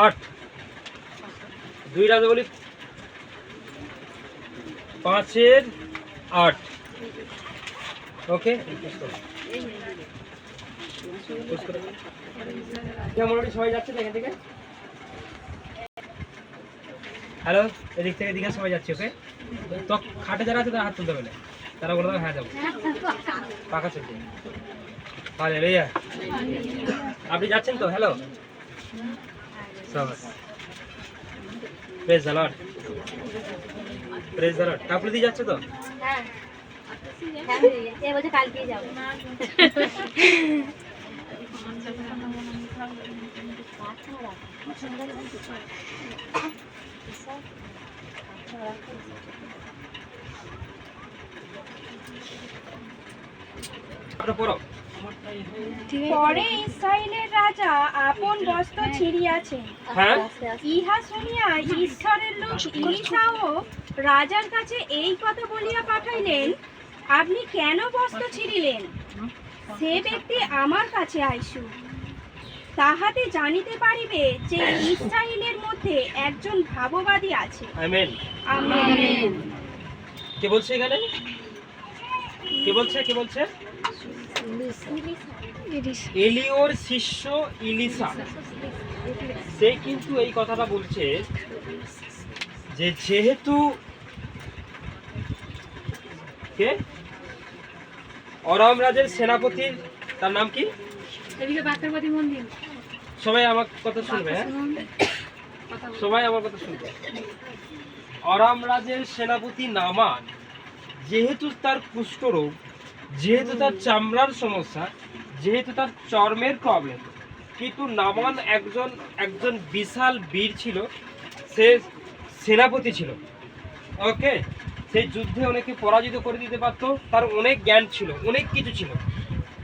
আট। দুই রাজা বলি। পাঁচের আট। ওকে মোটামুটি সবাই যাচ্ছে হ্যালো এদিক থেকে এদিকে সবাই যাচ্ছে ওকে তো খাটে যারা আছে তারা হাত তুলতে পারলে তারা বলে হ্যাঁ যাব। পাকা চলছে আরে। রেয়া আপনি যাচ্ছেন তো? হ্যালো সবাই প্রেস লর্ড প্রেস লর্ড কাপড় দিয়ে যাচ্ছে তো? হ্যাঁ কালকেই যাব। পরে ইসরায়েলের রাজা আপন বস্ত্র ছিঁড়িয়াছেন। হ্যাঁ? ইহা শুনিয়া ঈশ্বরের লোক ইলিশাও রাজার কাছে এই কথা বলিয়া পাঠাইলেন আপনি কেন বস্ত্র ছিঁড়িলেন? সে ব্যক্তি আমার কাছে আইসু। তাহাতে জানিতে পারিবে যে ইসরায়েলের মধ্যে একজন ভাববাদী আছে। আমেন। আমেন। কে বলছে এখানে? কে বলছে? কে বলছে? এলিওর শিষ্য ইলিসা। সে কিন্তু এই কথাটা বলছে যে যেহেতু কে? অরাম রাজের সেনাপতির তার নাম কি? এদিকে বাক্যবাদী মন্দির সবাই আমার কথা শুনবে হ্যাঁ? সবাই আমার কথা শুনবে। অরাম রাজের সেনাপতি নামান, যেহেতু তার কুষ্ঠরোগ যেহেতু তার চামড়ার সমস্যা, যেহেতু তার চর্মের প্রবলেম কিন্তু নামান একজন একজন বিশাল বীর ছিল, সে সেনাপতি ছিল। ওকে সেই যুদ্ধে অনেকে পরাজিত করে দিতে পারতো, তার অনেক জ্ঞান ছিল, অনেক কিছু ছিল।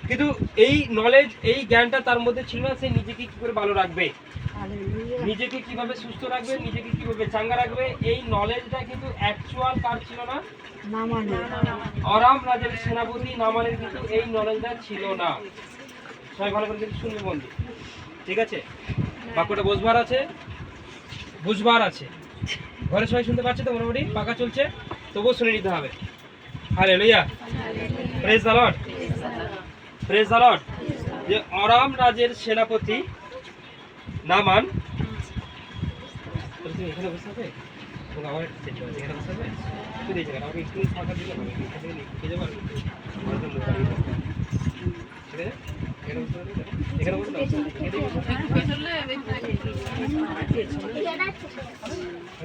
কিন্তু এই নলেজ এই জ্ঞানটা তার মধ্যে ছিল না সে নিজেকে কি করে ভালো রাখবে? নিজেকে কীভাবে সুস্থ রাখবে নিজেকে কীভাবে চাঙ্গা রাখবে এই নলেজটা কিন্তু অ্যাকচুয়াল কার ছিল না? অরাম রাজের সেনাপতি নামানের কিন্তু এই নলেজটা ছিল না। সবাই ভালো করে কিন্তু শুনবে বন্ধু। ঠিক আছে? বাক্যটা বুঝবার আছে বুঝবার আছে। ঘরে সবাই শুনতে পাচ্ছে তো মোটামুটি? পাকা চলছে? তবুও শুনে নিতে হবে। হালে লইয়া প্রেস দ্য লর্ড দ্য যে অরাম রাজের সেনাপতি নামান। এখানে এই আমাকে একটু ফাঁকা দিলে হবে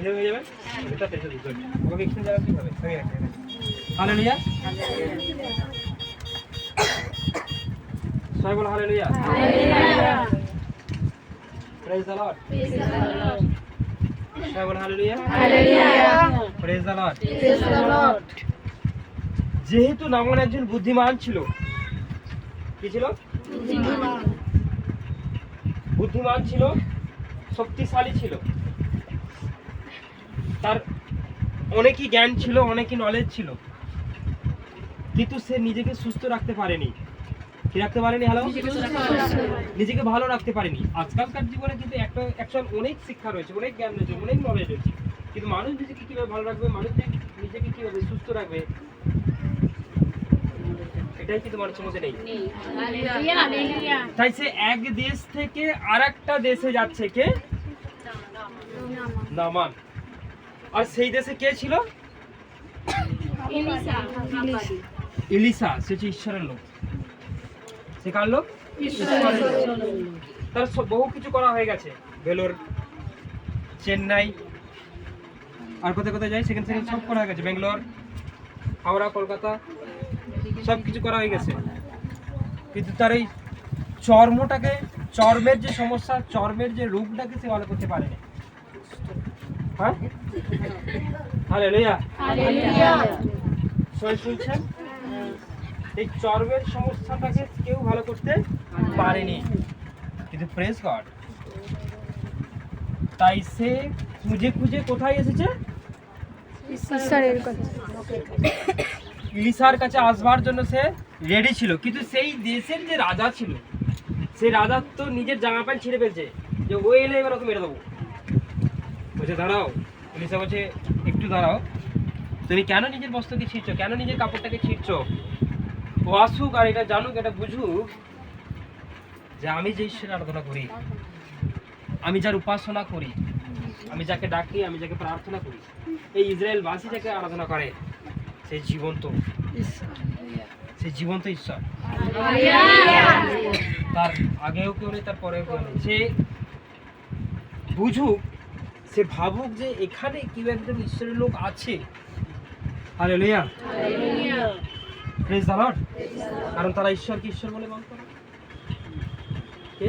হয়ে যাবে এটা পেছনে আমাকে জায়গা হালেলুয়া সবাই বলো হালেলুয়া। প্রেজ দ্য লর্ড সবাই বলো হালেলুয়া। প্রেজ দ্য লর্ড যেহেতু নামন একজন বুদ্ধিমান ছিল কি ছিল? বুদ্ধিমান। ছিল শক্তিশালী ছিল। তার অনেকই জ্ঞান ছিল অনেকই নলেজ ছিল। কিন্তু সে নিজেকে সুস্থ রাখতে পারেনি। কি রাখতে পারেনি হ্যালো নিজেকে ভালো রাখতে পারেনি। আজকালকার জীবনে কিন্তু একটা একশন অনেক শিক্ষা রয়েছে অনেক জ্ঞান রয়েছে অনেক নলেজ রয়েছে। কিন্তু মানুষ নিজেকে কীভাবে ভালো রাখবে মানুষ নিজেকে কীভাবে সুস্থ রাখবে এটাই কিন্তু মানুষের মধ্যে নেই। তাই সে এক দেশ থেকে আর একটা দেশে যাচ্ছে কে? নামান। আর সেই দেশে কে ছিল? ইলিসা সে হচ্ছে ঈশ্বরের লোক। সে কার লোক? তার সব- বহু কিছু করা হয়ে গেছে। ভেলোর চেন্নাই আর কোথায় কোথায় যাই সেখানে সেখানে সব করা হয়ে গেছে। ব্যাঙ্গালোর হাওড়া কলকাতা সব কিছু করা হয়ে গেছে। কিন্তু তার এই চর্মটাকে চর্মের যে সমস্যা চর্মের যে রোগটাকে সে ভালো করতে পারেনি। হ্যাঁ? হালে লইয়া সবাই শুনছেন? এই চর্মের সমস্যাটাকে কেউ ভালো করতে পারেনি। কিন্তু প্রেস গড তাই সে খুঁজে খুঁজে কোথায় এসেছে? ঈশ্বরের কথা ইলিশার কাছে আসবার জন্য সে রেডি ছিল। কিন্তু সেই দেশের যে রাজা ছিল সেই রাজা তো নিজের জামা প্যান্ট ছিঁড়ে ফেলছে যে ও এলে এবার ওকে মেরে দেবো। বলছে দাঁড়াও। ইলিশা বলছে একটু দাঁড়াও। তুমি কেন নিজের বস্ত্রকে ছিঁড়ছো? কেন নিজের কাপড়টাকে ছিঁড়ছো? ও আসুক আর এটা জানুক, এটা বুঝুক যে আমি যে ঈশ্বরের আরাধনা করি, আমি যার উপাসনা করি, আমি যাকে ডাকি, আমি যাকে প্রার্থনা করি, এই ইসরায়েলবাসী যাকে আরাধনা করে সেই জীবন্ত। সেই জীবন্ত ঈশ্বর। তার আগেও কেউ নেই, তার পরেও কেউ নেই। সে বুঝুক, সে ভাবুক যে এখানে কেউ একজন ঈশ্বরের লোক আছে। হালেলুয়া প্রেজ দ্য লর্ড কারণ তারা ঈশ্বরকে ঈশ্বর বলে মনে করে। কে?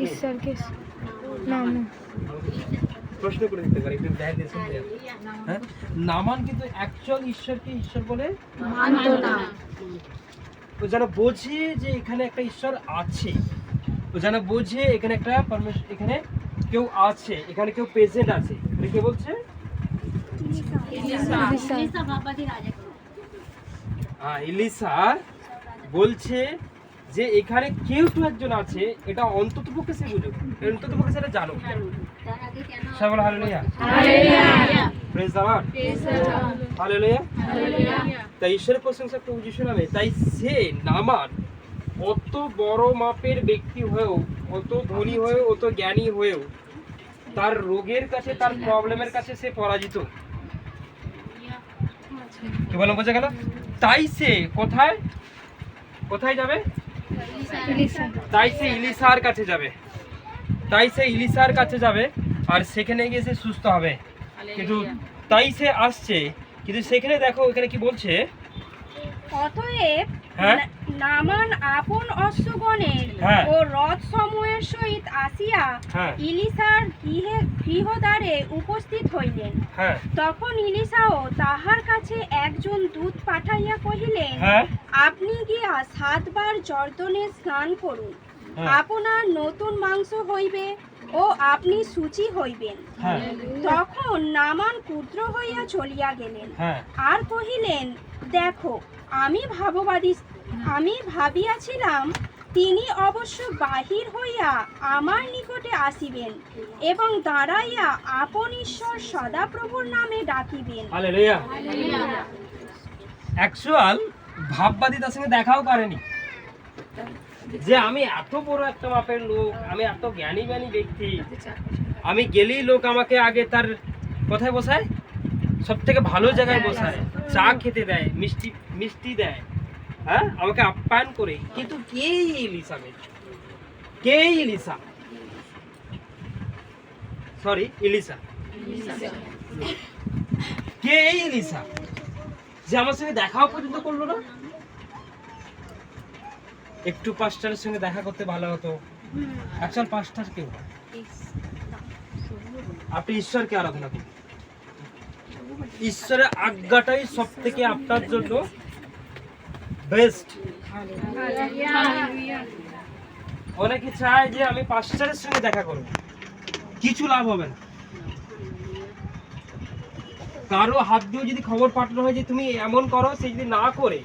ঈশ্বরকে না না প্রশ্ন করে দিতে পারি একটু ধ্যান দিয়ে হ্যাঁ? নামান কিন্তু অ্যাকচুয়াল ঈশ্বরকে ঈশ্বর বলে? ও যেন বোঝে যে এখানে একটা ঈশ্বর আছে। ও যেন বোঝে এখানে একটা পরমেশ্বর এখানে কেউ আছে এখানে কেউ প্রেজেন্ট আছে। কে বলছে? হ্যাঁ ইলিসা বলছে যে এখানে কেউ তো একজন আছে, এটা অন্তত পক্ষে সে বুঝুক। অন্তত পক্ষে সেটা জানো বলো hallelujah. Praise the Lord hallelujah. তাই ঈশ্বরের প্রশংসা প্রভু যিশু নামে তাই সে নামান অত বড় মাপের ব্যক্তি হয়েও, অত ধনী হয়েও, অত জ্ঞানী হয়েও, তার রোগের কাছে, তার প্রবলেমের কাছে সে পরাজিত। কি বললাম, বোঝা গেল? তাই সে কোথায়? কোথায় যাবে? ইলিশা তাই সে ইলিশার কাছে যাবে। তাই সে ইলিশার কাছে যাবে আর সেখানে গিয়ে সে সুস্থ হবে। কিন্তু তাই সে আসছে কিন্তু সেখানে দেখো এখানে কি বলছে? অতএব নামান আপন অশ্বগণের হ্যাঁ। ও রথ সমূহের সহিত আসিয়া হ্যাঁ। ইলিসার গৃহে গৃহদ্বারে উপস্থিত হইলেন। হ্যাঁ। তখন ইলিসাও তাহার কাছে একজন দূত পাঠাইয়া কহিলেন হ্যাঁ। আপনি গিয়া সাতবার জর্দনে স্নান করুন। হ্যাঁ। আপনার নতুন মাংস হইবে ও আপনি সূচি হইবেন। হ্যাঁ। তখন নামান ক্ষুদ্র হইয়া চলিয়া গেলেন। হ্যাঁ। আর কহিলেন দেখো আমি ভাববাদী, আমি ভাবিয়াছিলাম তিনি অবশ্য বাহির হইয়া আমার নিকটে আসিবেন এবং দাঁড়াইয়া আপন ঈশ্বর সদাপ্রভুর নামে ডাকিবেন। অ্যাকচুয়াল ভাববাদী তার সঙ্গে দেখাও করেনি। যে আমি এত বড় একটা মাপের লোক, আমি এত জ্ঞানী জ্ঞানী ব্যক্তি, আমি গেলেই লোক আমাকে আগে তার কোথায় বসায়? সব থেকে ভালো জায়গায় বসায়। চা খেতে দেয়, মিষ্টি মিষ্টি দেয়। হ্যাঁ? আমাকে আপ্যায়ন করে। কিন্তু কে ইলিশা? কে ইলিশা? Sorry Elisha. কে ইলিশা? যে আমার সঙ্গে দেখাও পর্যন্ত করল না? একটু পাস্টারের সঙ্গে দেখা করতে ভালো হতো। অ্যাকচুয়াল পাস্টার কেউ? আপনি ঈশ্বরকে আরাধনা করুন। ঈশ্বরের আজ্ঞাটাই সব থেকে আপনার জন্য বেস্ট। অনেকে চায় যে আমি পাস্টারের সঙ্গে দেখা করব। কিছু লাভ হবে না। কারও হাত দিয়ে যদি খবর পাঠানো হয় যে তুমি এমন করো সে যদি না করে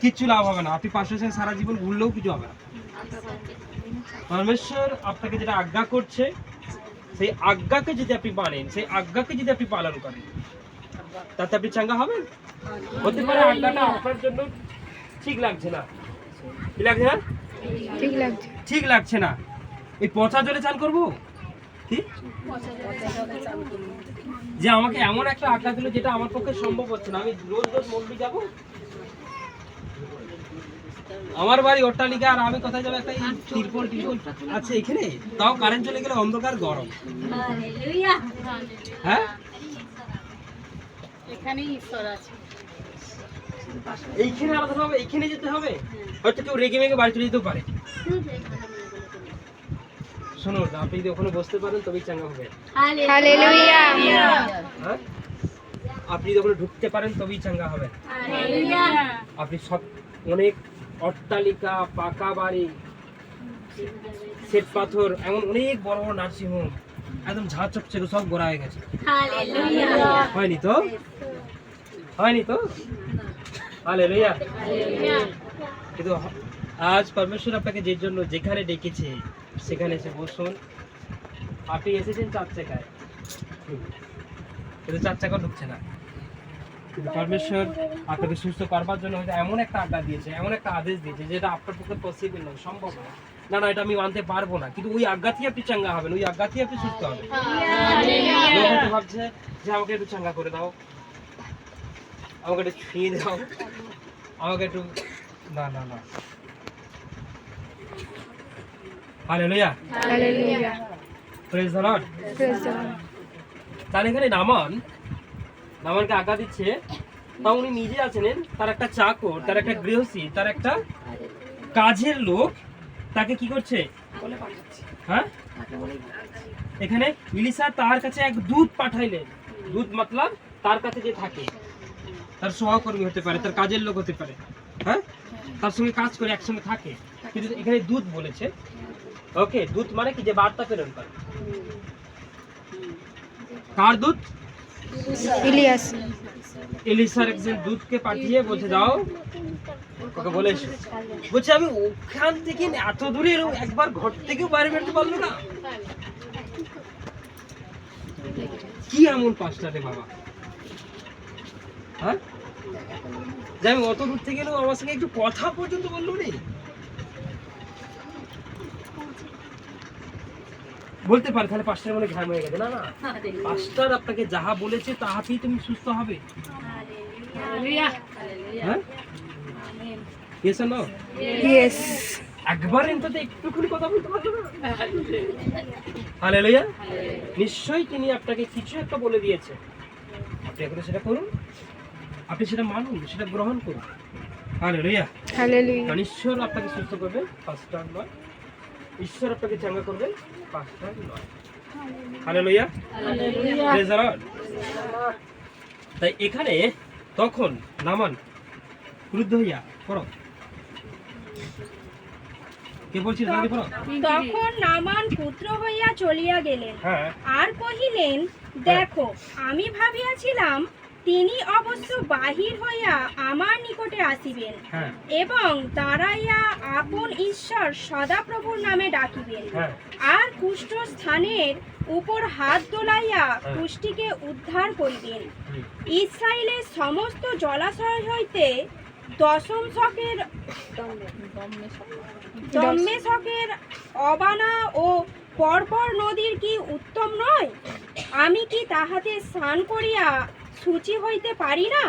কিচ্ছু লাভ হবে না। আপনি পাশের সঙ্গে সারা জীবন ঘুরলেও কিছু হবে না। পরমেশ্বর আপনাকে যেটা আজ্ঞা করছে সেই আজ্ঞাকে যদি আপনি মানেন সেই আজ্ঞাকে যদি আপনি পালন করেন তাতে আপনি চাঙ্গা হবেন? হতে পারে আজ্ঞাটা আপনার জন্য ঠিক লাগছে না। কি লাগছে না? ঠিক লাগছে। ঠিক লাগছে না। এই পচা জলে চান করব? কি? যে আমাকে এমন একটা আঁকা দিল যেটা আমার পক্ষে সম্ভব হচ্ছে না। আমি রোজ রোজ মন্দির যাব। আমার বাড়ি অট্টালিকা আর আমি কোথায় যাব? একটা তিরপল টিরপল আছে এখানে? তাও কারেন্ট চলে গেলে অন্ধকার গরম। হ্যাঁ? এইখানে আলাদা হবে এইখানে যেতে হবে? হয়তো কেউ রেগে মেগে বাড়ি চলে যেতেও পারে। শোনো আপনি যদি ওখানে বসতে পারেন তবেই চাঙ্গা হবে। হ্যাঁ? আপনি যদি ওখানে ঢুকতে পারেন তবেই চাঙ্গা হবে। আপনি সব অনেক অট্টালিকা পাকা বাড়ি শ্বেত পাথর এমন অনেক বড় বড় নার্সিং হোম একদম ঝাড় চকচকে সব গোড়া হয়ে গেছে। হয়নি তো? হয়নি তো? হালেলুয়া। কিন্তু আজ পরমেশ্বর আপনাকে যে জন্য যেখানে ডেকেছে সেখানে এসে বসুন। আপনি এসেছেন চার চাকায়। কিন্তু চার চাকা ঢুকছে না। পরমেশ্বর আপনাকে সুস্থ করবার জন্য হয়তো এমন একটা আড্ডা দিয়েছে এমন একটা আদেশ দিয়েছে যেটা আপনার পক্ষে পসিবল নয় সম্ভব না না না এটা আমি মানতে পারব না। কিন্তু ওই আজ্ঞাতেই আপনি চাঙ্গা হবেন ওই আজ্ঞাতেই আপনি সুস্থ হবেন। ভাবছে যে আমাকে একটু চাঙ্গা করে দাও। আমাকে একটু ছুঁয়ে দাও আমাকে একটু না না না। Hallelujah hallelujah praise the Lord praise the Lord তার এখানে নামান নামানকে আজ্ঞা দিচ্ছে তা উনি নিজে আছেন তার একটা চাকর তার একটা গৃহস্থী তার একটা কাজের লোক তাকে কি করছে? হ্যাঁ? এখানে ইলিসা তার কাছে এক দুধ পাঠাইলেন। দুধ মতলব তার কাছে যে থাকে। তার সহকর্মী হতে পারে তার কাজের লোক হতে পারে হ্যাঁ? তার সঙ্গে কাজ করে একসঙ্গে থাকে। কিন্তু এখানে দুধ বলেছে ওকে দুধ মানে কি? যে বার্তা প্রেরণ করে। কার দূত? ইলিয়াস। এলিসার একজন দুধকে পাঠিয়ে বলছে যাও ওকে বলে এসো। বলছে আমি ওখান থেকে এত দূরে এলাম, একবার ঘর থেকেও বাইরে বেরোতে পারল না? কি এমন পাঁচটা রে বাবা? হ্যাঁ? যে আমি অত দূর থেকে এলাম আমার সঙ্গে একটু কথা পর্যন্ত বলল রে বলতে পারে তাহলে পাঁচটার মনে ঘাম হয়ে গেছে। না না পাঁচটার আপনাকে যাহা বলেছে তাহাতেই তুমি সুস্থ হবে। হ্যাঁ? ইয়েস একবার অন্তত একটুখানি কথা বলতে পারবে না। হালেলুয়া। নিশ্চয়ই তিনি আপনাকে কিছু একটা বলে দিয়েছে। আপনি এখন সেটা করুন। আপনি সেটা মানুন সেটা গ্রহণ করুন। কারণ ঈশ্বর আপনাকে সুস্থ করবেন পাঁচটা নয়। ঈশ্বর আপনাকে চাঙ্গা করবেন পাঁচটা নয়। Lord. তাই এখানে তখন নামান ক্রুদ্ধ হইয়া পড়ো। কে বলছিস তাড়াতাড়ি পড়ো? তখন নামান পুত্র হইয়া চলিয়া গেলেন। হ্যাঁ। আর কহিলেন দেখো আমি ভাবিয়াছিলাম তিনি অবশ্য বাহির হইয়া আমার নিকটে আসিবেন হ্যাঁ। এবং দাঁড়াইয়া আপন ঈশ্বর সদাপ্রভুর নামে ডাকিবেন। হ্যাঁ। আর কুষ্ঠ স্থানের উপর হাত দোলাইয়া হ্যাঁ। কুষ্টিকে উদ্ধার করিবেন। ইসরায়েলের সমস্ত জলাশয় হইতে দশম শকের দম্মেশকের অবানা ও পরপর নদীর কি উত্তম নয়? আমি কি তাহাতে স্নান করিয়া সূচি হইতে পারি না?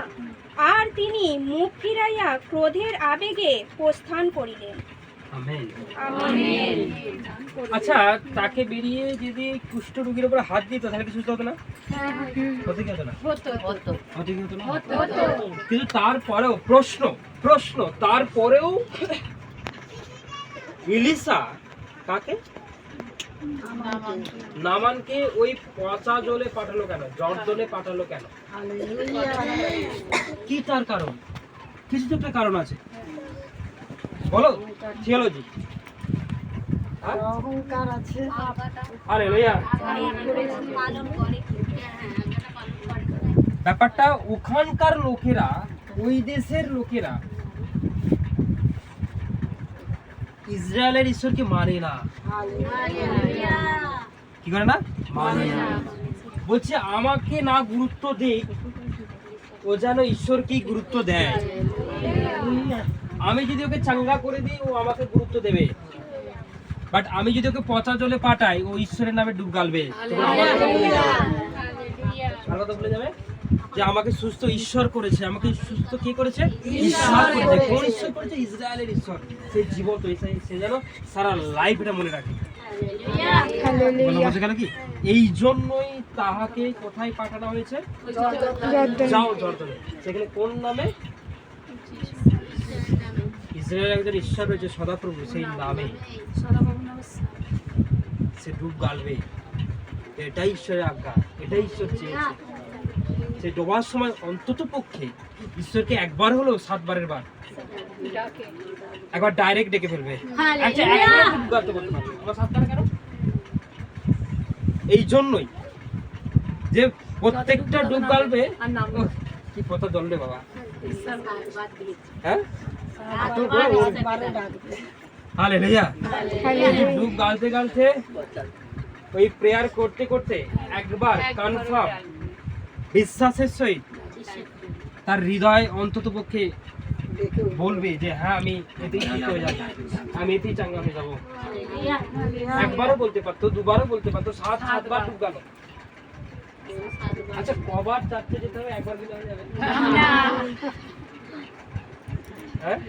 আর তিনি মুখ ফিরাইয়া ক্রোধের আবেগে প্রস্থান করিলেন। আমেন। আমেন। আচ্ছা তাকে বেরিয়ে যদি কুষ্ঠ রোগীর উপর হাত দিত তাহলে কি সুস্থ হতো না? হতে কি হতো না? হতে কি হতো না? কিন্তু তারপরেও প্রশ্ন প্রশ্ন তারপরেও ইলিসা কাকে? নামানকে। ওই পচা জলে পাঠালো কেন? জর্দনে পাঠালো কেন? কি তার কারণ? কিছু তো একটা কারণ আছে। বলো থিওলজি অহংকার আছে। আরে লইয়া ব্যাপারটা ওখানকার লোকেরা ওই দেশের লোকেরা ইসরায়েলের ঈশ্বরকে মানে না। কি করে না? মানে না। বলছে আমাকে না গুরুত্ব দেই ও যেন ঈশ্বরকেই গুরুত্ব দেয়। আমি যদি ওকে চাঙ্গা করে দিই ও আমাকে গুরুত্ব দেবে। বাট আমি যদি ওকে পচা জলে পাঠাই ও ঈশ্বরের নামে ডুব গালবে। কথা ভুলে যাবে। যে আমাকে সুস্থ ঈশ্বর করেছে। আমাকে সুস্থ কে করেছে? ঈশ্বর করেছে। কোন ঈশ্বর করেছে? ইসরায়েলের ঈশ্বর। সেই জীবন তো সে যেন সারা লাইফ এটা মনে রাখে। গেল কি? এই জন্যই তাহাকে কোথায় পাঠানো হয়েছে? যাও জর্দনে। সেখানে কোন নামে? ইসরায়েলের একজন ঈশ্বর রয়েছে সদাপ্রভু। সেই নামে। সে ডুব গালবে। এটাই ঈশ্বরের আজ্ঞা। এটাই ঈশ্বর চেয়েছে। সে ডোবার সময় অন্তত পক্ষে ঈশ্বরকে একবার হলেও সাতবারের বার। একবার ডাইরেক্ট ডেকে ফেলবে। আচ্ছা একবার ডুব বলতে পারবে সাতবার কেন? এই জন্যই যে প্রত্যেকটা ডুব গালবে কি কথা জল বাবা? হ্যাঁ ডুব গালতে গালতে ওই প্রেয়ার করতে করতে একবার কনফার্ম বিশ্বাসের সহিত তার হৃদয় অন্তত পক্ষে বলবে যে হ্যাঁ আমি এতেই ঠিক হয়ে যাব। আমি এতেই চাঙ্গা হয়ে যাব। একবারও বলতে পারতো দুবারও বলতে পারতো সাত সাতবার ডুব গেল। আচ্ছা কবার চারটে যেতে হবে একবার গেলে হয়ে যাবে। হ্যাঁ?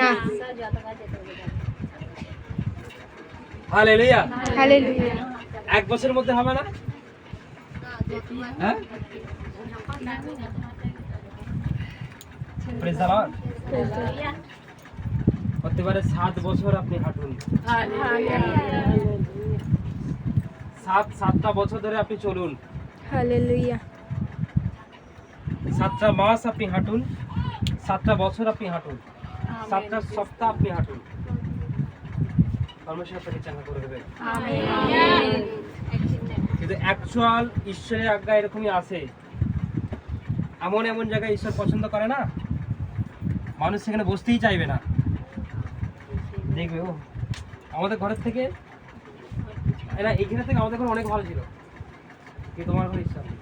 না। হালেলুয়া। হালেলুয়া। এক বছরের মধ্যে হবে না? হ্যাঁ? হতে পারে সাত বছর আপনি হাঁটুন। সাত সাতটা বছর ধরে আপনি চলুন। সাতটা মাস আপনি হাঁটুন সাতটা বছর আপনি হাঁটুন সাতটা সপ্তাহ আপনি হাঁটুন। পরমেশ্বর আপনাকে চাঙ্গা করে দেবে কিন্তু অ্যাকচুয়াল ঈশ্বরের আজ্ঞা এরকমই আছে। এমন এমন জায়গায় ঈশ্বর পছন্দ করে না। মানুষ সেখানে বসতেই চাইবে না। দেখবে ও। আমাদের ঘরের থেকে এরা এইখানে থেকে আমাদের ঘর অনেক ভালো ছিল। কিন্তু তোমার ঘর ঈশ্বর না।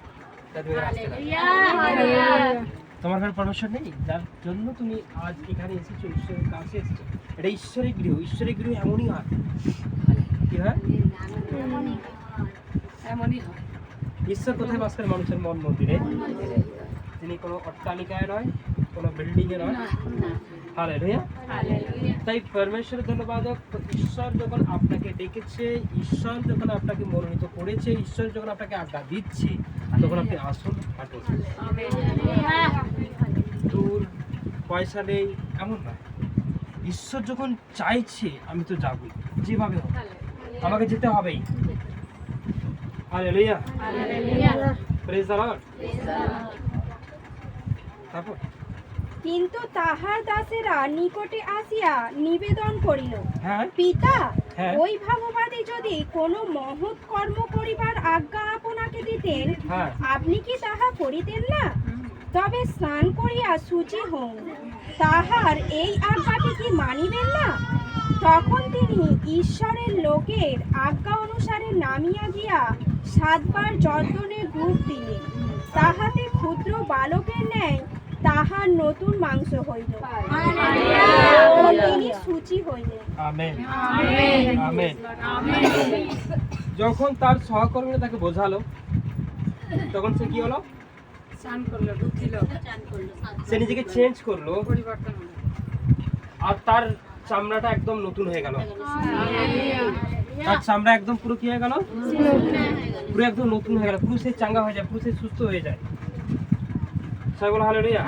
তোমার ঘরে পরমেশ্বর নেই? যার জন্য তুমি আজ এখানে এসেছ ঈশ্বরের কাছে এসেছ। এটা ঈশ্বরের গৃহ ঈশ্বরের গৃহ এমনই হয়। কি হয়? ঈশ্বর কোথায় বাস করে মানুষের মন মন্দিরে। তিনি কোনো অট্টালিকায় নয় কোনো বিল্ডিং এ নয়। হালেলুয়া তাই পরমেশ্বরের ধন্যবাদ ঈশ্বর যখন আপনাকে ডেকেছে ঈশ্বর যখন আপনাকে মনোনীত করেছে ঈশ্বর যখন আপনাকে আজ্ঞা দিচ্ছে তখন আপনি আসুন হাঁটুন দূর পয়সা নেই এমন নয়। ঈশ্বর যখন চাইছে আমি তো যাবই। যেভাবে হোক। আমাকে যেতে হবেই। হালেলুয়া প্রেজ দ্য লর্ড তারপর? কিন্তু তাহার দাসেরা নিকটে আসিয়া নিবেদন করিল হ্যাঁ। পিতা হ্যাঁ। ওই ভাববাদী যদি কোনো মহৎ কর্ম করিবার আজ্ঞা আপনাকে দিতেন হ্যাঁ। আপনি কি তাহা করিতেন না? তবে স্নান করিয়া শুচি হন তাহার এই আজ্ঞাটি কি মানিবেন না? তখন তিনি ঈশ্বরের লোকের আজ্ঞা অনুসারে নামিয়া গিয়া সাতবার যর্দনে ডুব দিলেন। তাহাতে ক্ষুদ্র বালকের ন্যায় তাহার নতুন মাংস হইল। তিনি শুচি হইলেন। যখন তার সহকর্মীরা তাকে বোঝালো তখন সে কি হলো? সে নিজেকে চেঞ্জ করল। আর তার চামড়াটা একদম নতুন হয়ে গেল। তার চামড়া একদম পুরো কি হয়ে গেল? পুরো একদম নতুন হয়ে গেল পুরো সে চাঙ্গা হয়ে যায় পুরো সে সুস্থ হয়ে যায়। সবাই বলো হালেলুয়া।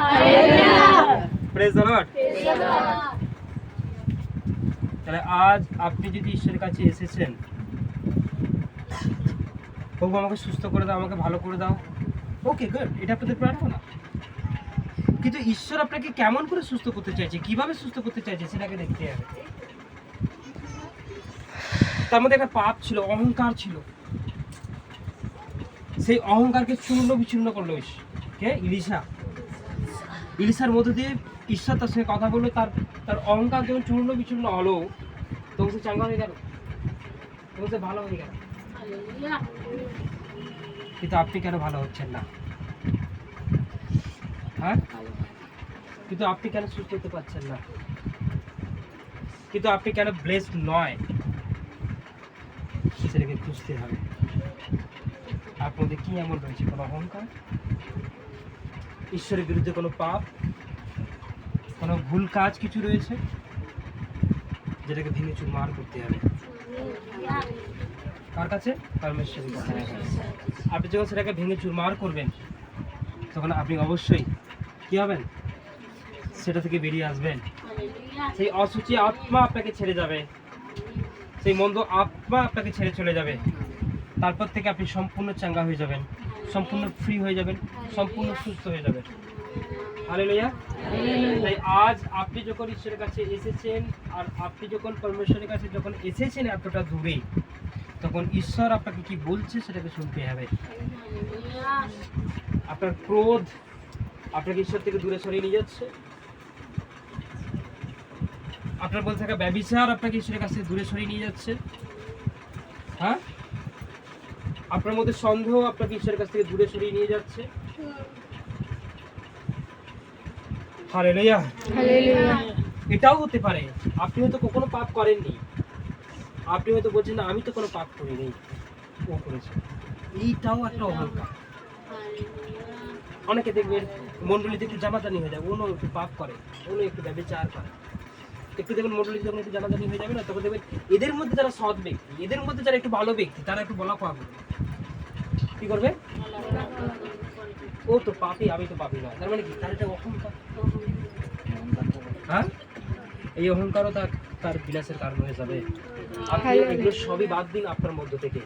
প্রেজ দ্য লর্ড তাহলে আজ আপনি যদি ঈশ্বরের কাছে এসেছেন প্রভু আমাকে সুস্থ করে দাও আমাকে ভালো করে দাও। ওকে গুড এটা আপনাদের প্রার্থনা। কিন্তু ঈশ্বর আপনাকে কেমন করে সুস্থ করতে চাইছে? কীভাবে সুস্থ করতে চাইছে সেটাকে দেখতে হবে। তার মধ্যে একটা পাপ ছিল, অহংকার ছিল। সেই অহংকারকে চূর্ণ বিচূর্ণ করল কে? ইলিশা। ইলিশার মধ্যে দিয়ে ঈশ্বর তার সঙ্গে কথা বলল, তার তার অহংকার যখন চূর্ণ বিচূর্ণ হলো, তখন সে চাঙ্গা হয়ে গেল। তখন সে ভালো হয়ে গেল। কিন্তু আপনি কেন ভালো হচ্ছেন না? হ্যাঁ? কিন্তু আপনি কেন সুস্থ হতে পারছেন না? কিন্তু আপনি কেন ব্লেসড নয়? সেটাকে খুঁজতে হবে। আপনাদের কি এমন রয়েছে কোনো অহংকার? ঈশ্বরের বিরুদ্ধে কোনো পাপ? কোনো ভুল কাজ কিছু রয়েছে? যেটাকে ভেঙে চুরমার করতে হবে। কার কাছে? পরমেশ্বরের আপনি যখন সেটাকে ভেঙে চুরমার করবেন, তখন আপনি অবশ্যই কি হবেন? সেটা থেকে বেরিয়ে আসবেন। সেই অসুচি আত্মা আপনাকে ছেড়ে যাবে। সেই মন্দ আত্মা আপনাকে ছেড়ে চলে যাবে। তারপর থেকে আপনি সম্পূর্ণ চাঙ্গা হয়ে যাবেন। সম্পূর্ণ ফ্রি হয়ে যাবেন। সম্পূর্ণ সুস্থ হয়ে যাবেন। হালেলুয়া তাই আজ আপনি যখন ঈশ্বরের কাছে এসেছেন আর আপনি যখন পরমেশ্বরের কাছে যখন এসেছেন এতটা দূরে তখন তখন ঈশ্বর আপনাকে কি বলছে সেটাকে শুনতে হবে। আপনার ক্রোধ আপনাকে ঈশ্বর থেকে দূরে সরিয়ে নিয়ে যাচ্ছে। আপনার বলতে থাকা ব্যবিচার আপনাকে ঈশ্বরের কাছ থেকে দূরে সরিয়ে নিয়ে যাচ্ছে। হ্যাঁ? আপনার মধ্যে সন্দেহ আপনাকে ঈশ্বরের কাছ থেকে দূরে সরিয়ে নিয়ে যাচ্ছে। হালেলুয়া হালেলুয়া এটাও হতে পারে। আপনি হয়তো কখনো পাপ করেননি। আপনি হয়তো বলছেন না আমি তো কোনো পাপ করিনি। ও করেছে। এইটাও একটা অহংকার। অনেকে দেখবেন মন্ডলীতে একটু জামাতানি হয়ে যায় অন্য একটু পাপ করে অন্য একটু ব্যবচার করে। একটু দেখবেন মন্ডলীতে যখন একটু জানাজানি হয়ে যাবে না? তখন দেখবেন এদের মধ্যে যারা সৎ ব্যক্তি এদের মধ্যে যারা একটু ভালো ব্যক্তি তারা একটু বলা করবে কি করবে? ও তো পাপি আমি তো পাপি না তার মানে কি? তার এটা অহংকার। হ্যাঁ? এই অহংকারও তার তার বিলাসের কারণ হয়ে যাবে। আপনি এগুলো সবই বাদ দিন আপনার মধ্য থেকে।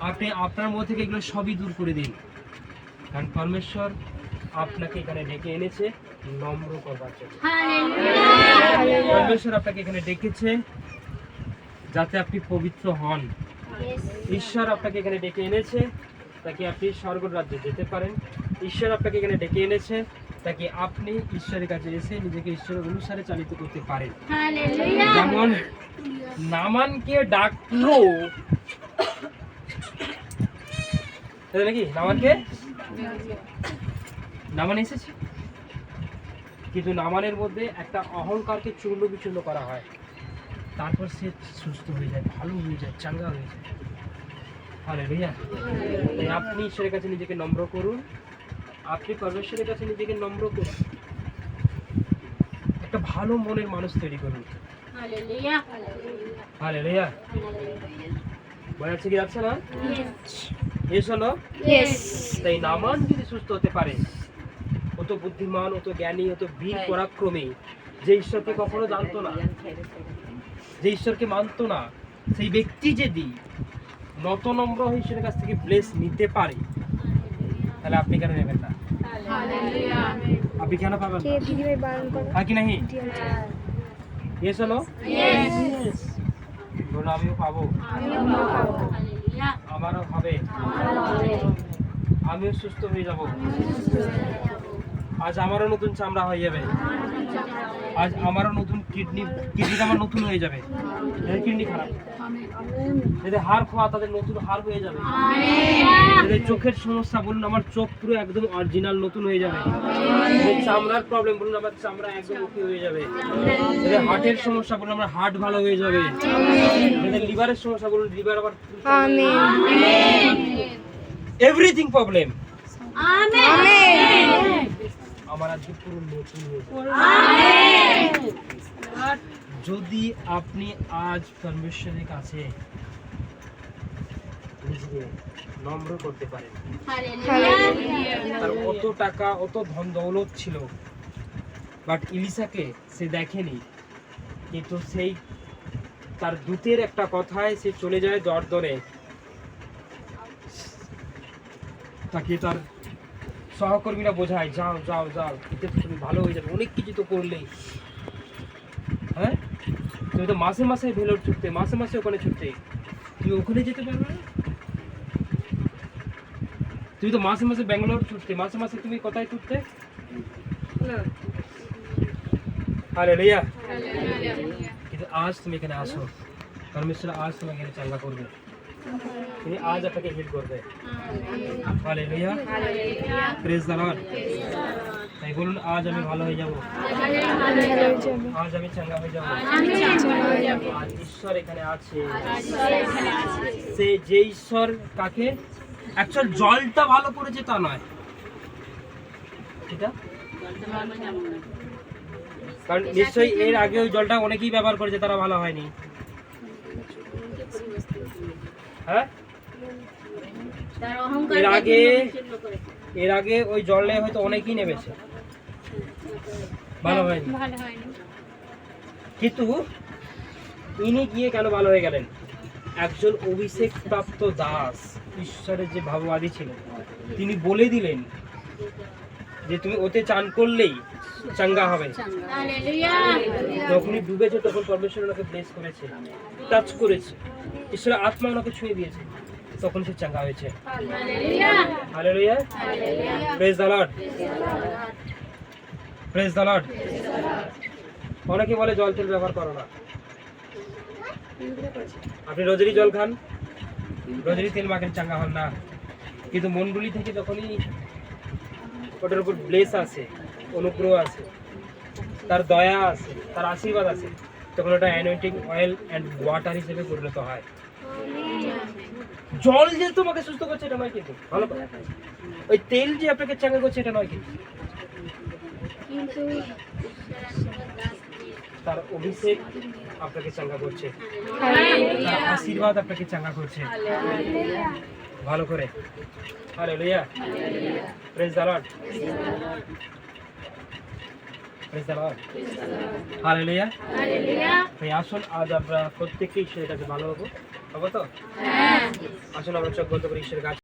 আপনি আপনার মধ্যে থেকে এগুলো সবই দূর করে দিন। কারণ পরমেশ্বর আপনাকে এখানে ডেকে এনেছে। নম্র করবার জন্য। পরমেশ্বর আপনাকে এখানে ডেকেছে যাতে আপনি পবিত্র হন। ঈশ্বর আপনাকে এখানে ডেকে এনেছে তাকে আপনি স্বর্গ রাজ্যে যেতে পারেন। ঈশ্বর আপনাকে এখানে ডেকে এনেছে তাকে আপনি ঈশ্বরের কাছে এসে নিজেকে ঈশ্বরের অনুসারে চালিত করতে পারেন। যেমন নামানকে ডাকলো। নাকি? নামানকে? নামান এসেছে? কিন্তু নামানের মধ্যে একটা অহংকারকে চূর্ণ বিচূর্ণ করা হয়। তারপর সে সুস্থ হয়ে যায় ভালো হয়ে যায় চাঙ্গা হয়ে যায়। আরে ভাইয়া। তাই আপনি ঈশ্বরের কাছে নিজেকে নম্র করুন। আপনি পরমেশ্বরের কাছে নিজেকে নম্র করুন। একটা ভালো মনের মানুষ তৈরি করুন। আরে ভাইয়া মনে আছে কি যাচ্ছে না? এসো না তাই নামান যদি সুস্থ হতে পারে অত বুদ্ধিমান অত জ্ঞানী অত বীর পরাক্রমী যে ঈশ্বরকে কখনো জানতো না। যে ঈশ্বরকে মানতো না সেই ব্যক্তি যদি নত নম্র হয়ে ঈশ্বরের কাছ থেকে ব্লেস নিতে পারে তাহলে আপনি কেন নেবেন না? আপনি কেন পাবেন কে না দিদিভাই বারণ করো? হ্যাঁ কি নাহি? ইয়েস হলো বলো আমিও পাবো। আমারও হবে। আমিও সুস্থ হয়ে যাব। আজ আমারও নতুন চামড়া হয়ে যাবে। আজ আমারও নতুন কিডনি কিডনিটা আমার নতুন হয়ে যাবে। এদের কিডনি খারাপ। যদি হাড় খোয়া তাদের নতুন হাড় হয়ে যাবে। যদি চোখের সমস্যা বলুন আমার চোখ পুরো একদম অরিজিনাল নতুন হয়ে যাবে। চামড়ার প্রবলেম বলুন আমার চামড়া একদম ওকে হয়ে যাবে। যদি হার্টের সমস্যা বলুন আমার হার্ট ভালো হয়ে যাবে। যদি লিভারের সমস্যা বলুন লিভার আবার এভরিথিং প্রবলেম আমেন আমার আজকে পুরো নতুন যদি আপনি আজ পরমেশ্বরের কাছে নিজেকে নম্র করতে পারেন তার অত টাকা অত ধন দৌলত ছিল বাট ইলিসাকে সে দেখেনি কিন্তু সেই তার দূতের একটা কথায় সে চলে যায় দরদরে তাকে তার সহকর্মীরা বোঝায় যাও যাও যাও এতে তুমি ভালো হয়ে যাবে অনেক কিছু তো করলেই। হ্যাঁ? তুমি তো মাসে মাসে ভেলোর ছুটতে মাসে মাসে ওখানে ছুটতে। তুমি ওখানে যেতে পারবে না? তুমি তো মাসে মাসে ব্যাঙ্গালোর ছুটতে মাসে মাসে তুমি কোথায় ছুটতে? আরে লইয়া কিন্তু আজ তুমি এখানে আসো। পরমেশ্বর আজ তোমাকে এখানে চাঙ্গা করবে। তিনি আজ আপনাকে হিল করবে। হালে লইয়া প্রেজ দ্য লর্ড তাই বলুন আজ আমি ভালো হয়ে যাব। ভালো হয়ে যাবে। আজ আমি চাঙ্গা হয়ে যাব। আজ ঈশ্বর এখানে আছে। সে যে ঈশ্বর কাকে? অ্যাকচুয়াল জলটা ভালো করেছে তা নয়। এটা? কারণ নিশ্চয়ই এর আগে ওই জলটা অনেকেই ব্যবহার করেছে তারা ভালো হয়নি। হ্যাঁ? এর আগে এর আগে ওই জলে হয়তো অনেকেই নেমেছে। ভালো হয়নি? কিন্তু ইনি গিয়ে কেন ভালো হয়ে গেলেন? একজন অভিষেক প্রাপ্ত দাস ঈশ্বরের যে ভাববাদী ছিলেন তিনি বলে দিলেন যে তুমি ওতে চান করলেই চাঙ্গা হবে। যখনই ডুবেছে তখন পরমেশ্বর ওনাকে ব্লেস করেছে টাচ করেছে ঈশ্বরের আত্মা ওনাকে ছুঁয়ে দিয়েছে তখন সে চাঙ্গা হয়েছে। Hallelujah. Praise the Lord praise the Lord অনেকে বলে জল তেল ব্যবহার করো না। আপনি রোজেরই জল খান? রোজেরই তেল মাখেন চাঙ্গা হন না। কিন্তু মন্ডলী থেকে যখনই ওটার উপর ব্লেস আছে, অনুগ্রহ আছে, তার দয়া আছে, তার আশীর্বাদ আছে, তখন ওটা অ্যানোয়েন্টিং অয়েল অ্যান্ড ওয়াটার হিসেবে পরিণত হয়। জল যে তোমাকে সুস্থ করছে, এটা নয় কিন্তু, ভালো ওই তেল যে আপনাকে চাঙ্গা করছে, এটা নয় কিন্তু। তার অভিষেক আপনাকে চাঙ্গা করছে, তার আশীর্বাদ আপনাকে চাঙ্গা করছে। ভালো করে। The Lord praise the Lord আসুন আজ আমরা প্রত্যেককে ঈশ্বরের কাছে ভালো হব। হব তো? আসুন আমরা চোখ বন্ধ করে ঈশ্বরের কাছে